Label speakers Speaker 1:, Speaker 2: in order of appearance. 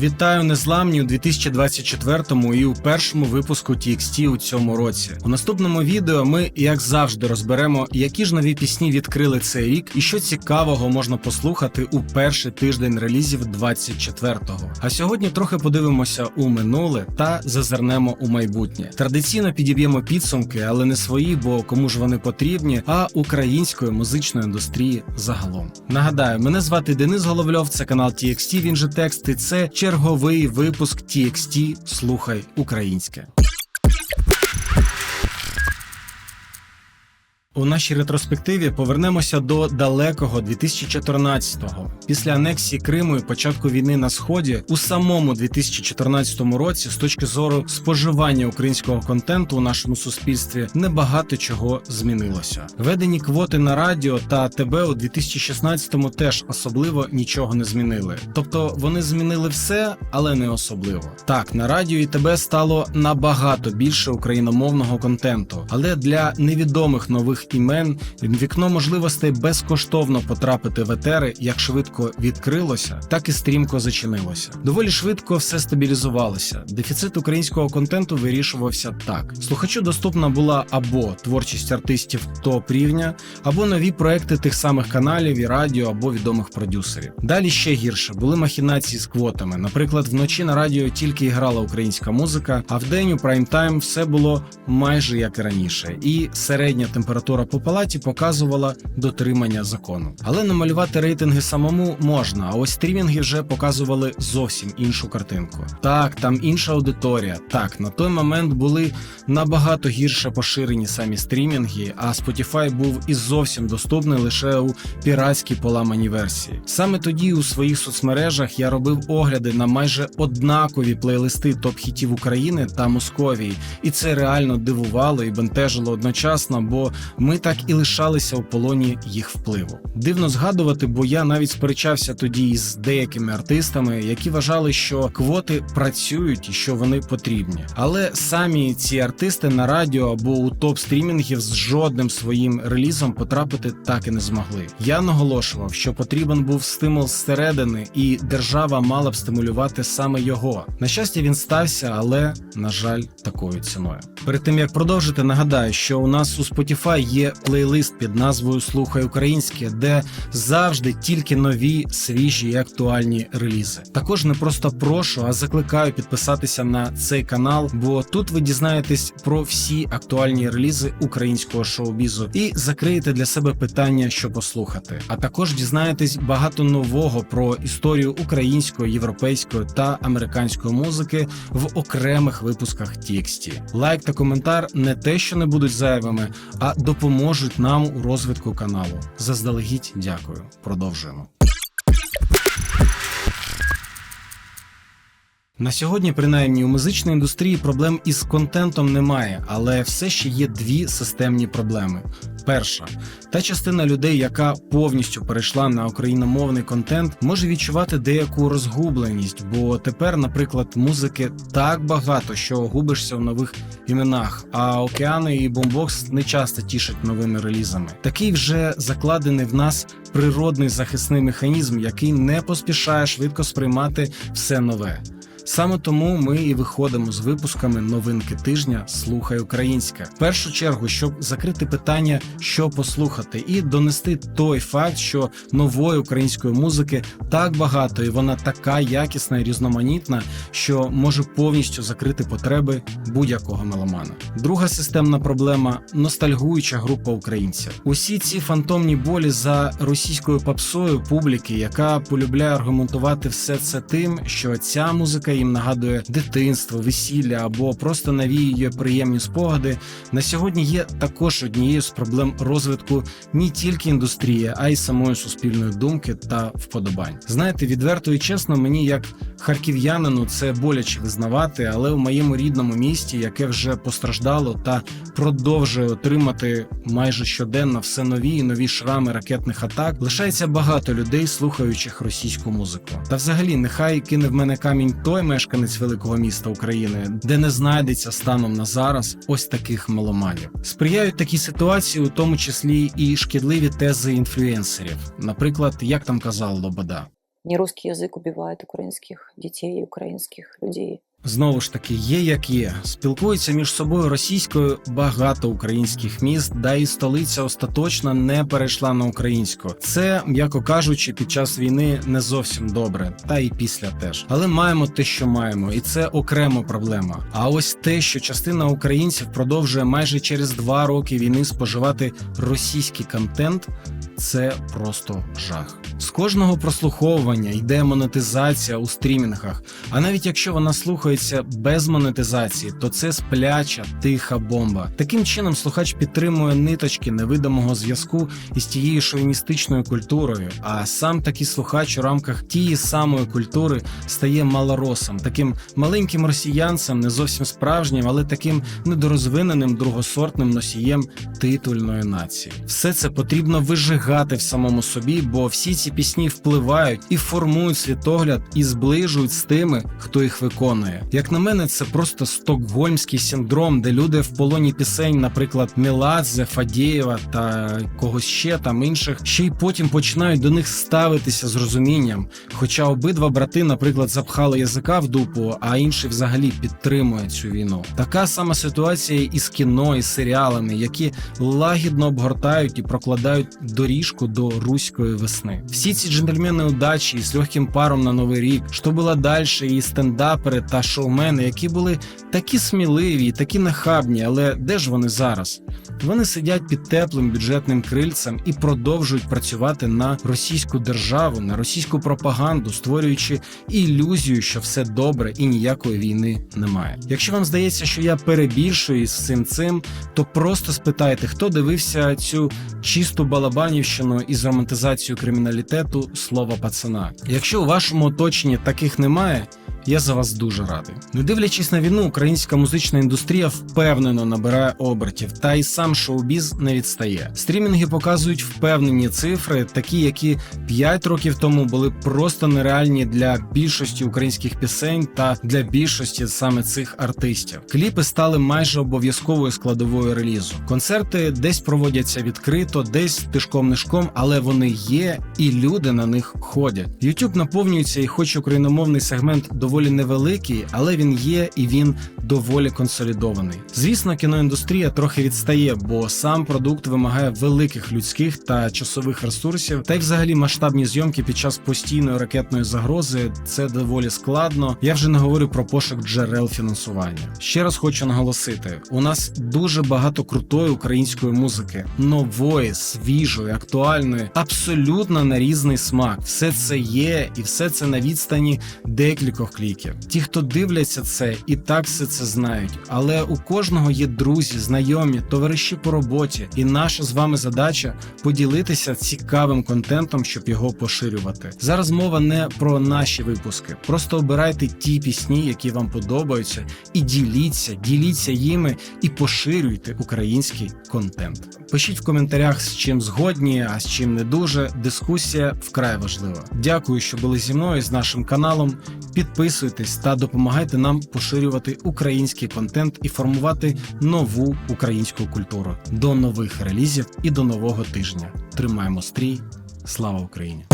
Speaker 1: Вітаю незламні у 2024 і у першому випуску TXT у цьому році. У наступному відео ми, як завжди, розберемо, які ж нові пісні відкрили цей рік і що цікавого можна послухати у перший тиждень релізів 24-го. А сьогодні трохи подивимося у минуле та зазирнемо у майбутнє. Традиційно підіб'ємо підсумки, але не свої, бо кому ж вони потрібні, а української музичної індустрії загалом. Нагадаю, мене звати Денис Головльов, це канал TXT, він же текст, і це черговий випуск TXT Слухай українське. У нашій ретроспективі повернемося до далекого 2014-го. Після анексії Криму і початку війни на сході у самому 2014 році, з точки зору споживання українського контенту у нашому суспільстві, небагато чого змінилося. Введені квоти на радіо та ТБ у 2016-му теж особливо нічого не змінили. Тобто вони змінили все, але не особливо. Так, на радіо і ТБ стало набагато більше україномовного контенту, але для невідомих нових імен вікно можливостей безкоштовно потрапити в етери як швидко відкрилося, так і стрімко зачинилося. Доволі швидко все стабілізувалося. Дефіцит українського контенту вирішувався так: слухачу доступна була або творчість артистів топ рівня, або нові проекти тих самих каналів і радіо або відомих продюсерів. Далі ще гірше були махінації з квотами. Наприклад, вночі на радіо тільки грала українська музика, а вдень у прайм-тайм все було майже як і раніше, і середня температура по палаті показувала дотримання закону. Але намалювати рейтинги самому можна. А ось стрімінги вже показували зовсім іншу картинку. Так, там інша аудиторія. Так, на той момент були набагато гірше поширені самі стрімінги, а Spotify був і зовсім доступний лише у піратській поламаній версії. Саме тоді у своїх соцмережах я робив огляди на майже однакові плейлисти топ-хітів України та Московії, і це реально дивувало і бентежило одночасно, бо ми так і лишалися у полоні їх впливу. Дивно згадувати, бо я навіть сперечався тоді із деякими артистами, які вважали, що квоти працюють і що вони потрібні. Але самі ці артисти на радіо або у топ стрімінгів з жодним своїм релізом потрапити так і не змогли. Я наголошував, що потрібен був стимул зсередини, і держава мала б стимулювати саме його. На щастя, він стався, але на жаль, такою ціною. Перед тим як продовжити, нагадаю, що у нас у Spotify є плейлист під назвою Слухай українське, де завжди тільки нові, свіжі і актуальні релізи. Також не просто прошу, а закликаю підписатися на цей канал, бо тут ви дізнаєтесь про всі актуальні релізи українського шоу-бізу і закриєте для себе питання, що послухати. А також дізнаєтесь багато нового про історію української, європейської та американської музики в окремих випусках TXT. Лайк та коментар не те, що не будуть зайвими, а допоможуть нам у розвитку каналу. Заздалегідь дякую. Продовжуємо. На сьогодні, принаймні, у музичній індустрії проблем із контентом немає, але все ще є дві системні проблеми. Перша та частина людей, яка повністю перейшла на україномовний контент, може відчувати деяку розгубленість, бо тепер, наприклад, музики так багато, що губишся в нових іменах. А океани і бомбокс не часто тішать новими релізами. Такий вже закладений в нас природний захисний механізм, який не поспішає швидко сприймати все нове. Саме тому ми і виходимо з випусками новинки тижня Слухай українське. В першу чергу, щоб закрити питання, що послухати, і донести той факт, що нової української музики так багато, і вона така якісна і різноманітна, що може повністю закрити потреби будь-якого меломана. Друга системна проблема ностальгуюча група українців. Усі ці фантомні болі за російською попсою публіки, яка полюбляє аргументувати все це тим, що ця музика їм нагадує дитинство, весілля або просто навіює приємні спогади. На сьогодні є також однією з проблем розвитку не тільки індустрії, а й самої суспільної думки та вподобань. Знаєте, відверто і чесно, мені як харків'янину це боляче визнавати, але в моєму рідному місті, яке вже постраждало та продовжує отримати майже щоденно все нові і нові шрами ракетних атак, лишається багато людей, слухаючих російську музику. Та взагалі, нехай кине в мене камінь той мешканець великого міста України, де не знайдеться станом на зараз ось таких меломанів. Сприяють такій ситуації, у тому числі і шкідливі тези інфлюенсерів, наприклад, як там казав Лобода.
Speaker 2: Не русский язык убивает украинских детей українських людей.
Speaker 1: Знову ж таки, є як є. Спілкуються між собою російською багато українських міст, да і столиця остаточно не перейшла на українську. Це, м'яко кажучи, під час війни не зовсім добре, та і після теж. Але маємо те, що маємо, і це окрема проблема. А ось те, що частина українців продовжує майже через два роки війни споживати російський контент. Це просто жах. З кожного прослуховування йде монетизація у стрімінгах. А навіть якщо вона слухається без монетизації, то це спляча тиха бомба. Таким чином, слухач підтримує ниточки невидимого зв'язку із тією шовіністичною культурою. А сам такий слухач у рамках тієї самої культури стає малоросом, таким маленьким росіянцем, не зовсім справжнім, але таким недорозвиненим другосортним носієм титульної нації. Все це потрібно вижигати в самому собі, бо всі ці пісні впливають і формують світогляд і зближують з тими, хто їх виконує. Як на мене, це просто стокгольмський синдром, де люди в полоні пісень, наприклад, Меладзе, Фадєєва та когось ще там інших, ще й потім починають до них ставитися з розумінням. Хоча обидва брати, наприклад, запхали язика в дупу, а інший взагалі підтримує цю війну. Така сама ситуація і з кіно, і з серіалами, які лагідно обгортають і прокладають доріжку до руської весни. Всі ці джентльмени удачі з легким паром на новий рік, що була далі, і стендапери та шоумени, які були такі сміливі, такі нахабні, але де ж вони зараз? Вони сидять під теплим бюджетним крильцем і продовжують працювати на російську державу, на російську пропаганду, створюючи ілюзію, що все добре і ніякої війни немає. Якщо вам здається, що я перебільшую із всім цим, то просто спитайте, хто дивився цю чисту балабанівщину із романтизацією криміналітету слова пацана. Якщо у вашому оточенні таких немає. Я за вас дуже радий. Не дивлячись на війну, українська музична індустрія впевнено набирає обертів, та й сам шоу-біз не відстає. Стрімінги показують впевнені цифри, такі, які 5 років тому були просто нереальні для більшості українських пісень та для більшості саме цих артистів. Кліпи стали майже обов'язковою складовою релізу. Концерти десь проводяться відкрито, десь тишком-нишком, але вони є, і люди на них ходять. YouTube наповнюється, і хоч україномовний сегмент доволі невеликий, але він є і він доволі консолідований. Звісно, кіноіндустрія трохи відстає, бо сам продукт вимагає великих людських та часових ресурсів, та й взагалі масштабні зйомки під час постійної ракетної загрози це доволі складно. Я вже не говорю про пошук джерел фінансування. Ще раз хочу наголосити: у нас дуже багато крутої української музики, нової, свіжої, актуальної, абсолютно на різний смак. Все це є, і все це на відстані декількох кліків. Ті, хто дивляться це, і так все це знають. Але у кожного є друзі, знайомі, товариші по роботі, і наша з вами задача поділитися цікавим контентом, щоб його поширювати. Зараз мова не про наші випуски. Просто обирайте ті пісні, які вам подобаються, і діліться, діліться їми і поширюйте український контент. Пишіть в коментарях, з чим згодні, а з чим не дуже. Дискусія вкрай важлива. Дякую, що були зі мною з нашим каналом. Підписуйтесь та допомагайте нам поширювати український контент і формувати нову українську культуру. До нових релізів і до нового тижня. Тримаємо стрій. Слава Україні!